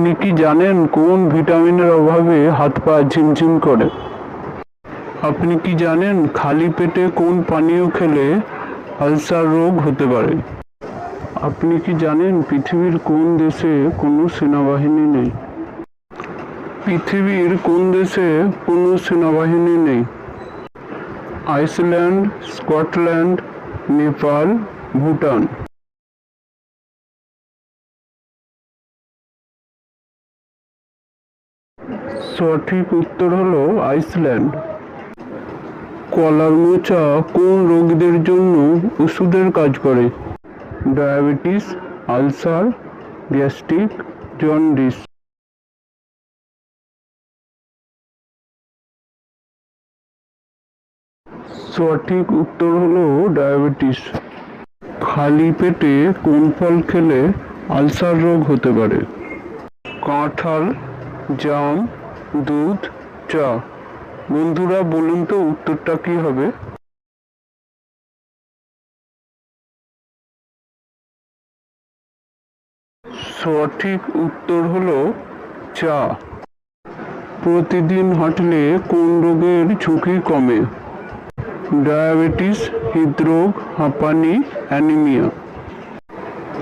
আপনি কি জানেন কোন ভিটামিনের অভাবে হাত পা ঝিমঝিম করে? আপনি কি জানেন খালি পেটে কোন পানীয় খেলে আলসার রোগ হতে পারে? আপনি কি জানেন পৃথিবীর কোন দেশে কোনো সেনাবাহিনী নেই? পৃথিবীর কোন দেশে কোনো সেনাবাহিনী নেই? Iceland, Scotland, Nepal, Bhutan. সঠিক উত্তর হলো আইসল্যান্ড। কলার মোচা কোন রোগীদের জন্য ওষুধের কাজ করে? Diabetes, ulcer, gastric, jaundice. সঠিক উত্তর হলো ডায়াবেটিস। খালি পেটে কোন ফল খেলে আলসার রোগ হতে পারে? কাঁঠাল, জাম দুধ, চা। বন্ধুরা, বলুন তো উত্তরটা কি হবে? সঠিক উত্তর হলো চা। প্রতিদিন হাঁটলে কোন রোগের ঝুঁকি কমে? ডায়াবেটিস, হৃদরোগ, হাঁপানি, অ্যানিমিয়া।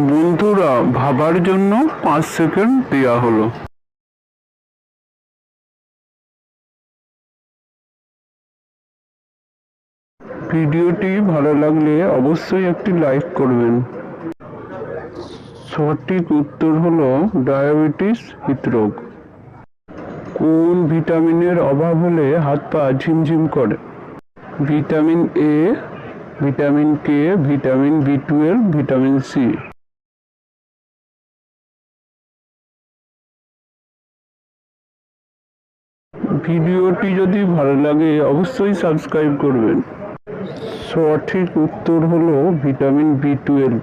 বন্ধুরা, ভাবার জন্য পাঁচ সেকেন্ড দেওয়া হলো। ভিডিওটি ভালো লাগলে অবশ্যই একটি লাইক করবেন। সঠিক উত্তর হলো ডায়াবেটিস হৃদরোগ। কোন ভিটামিনের অভাব হলে হাত পা ঝিমঝিম করে? Vitamin A vitamin K vitamin B twelve vitamin C ভিডিওটি যদি ভালো লাগে অবশ্যই সাবস্ক্রাইব করবেন। সঠিক উত্তর হলো ভিটামিন বি টুয়েলভ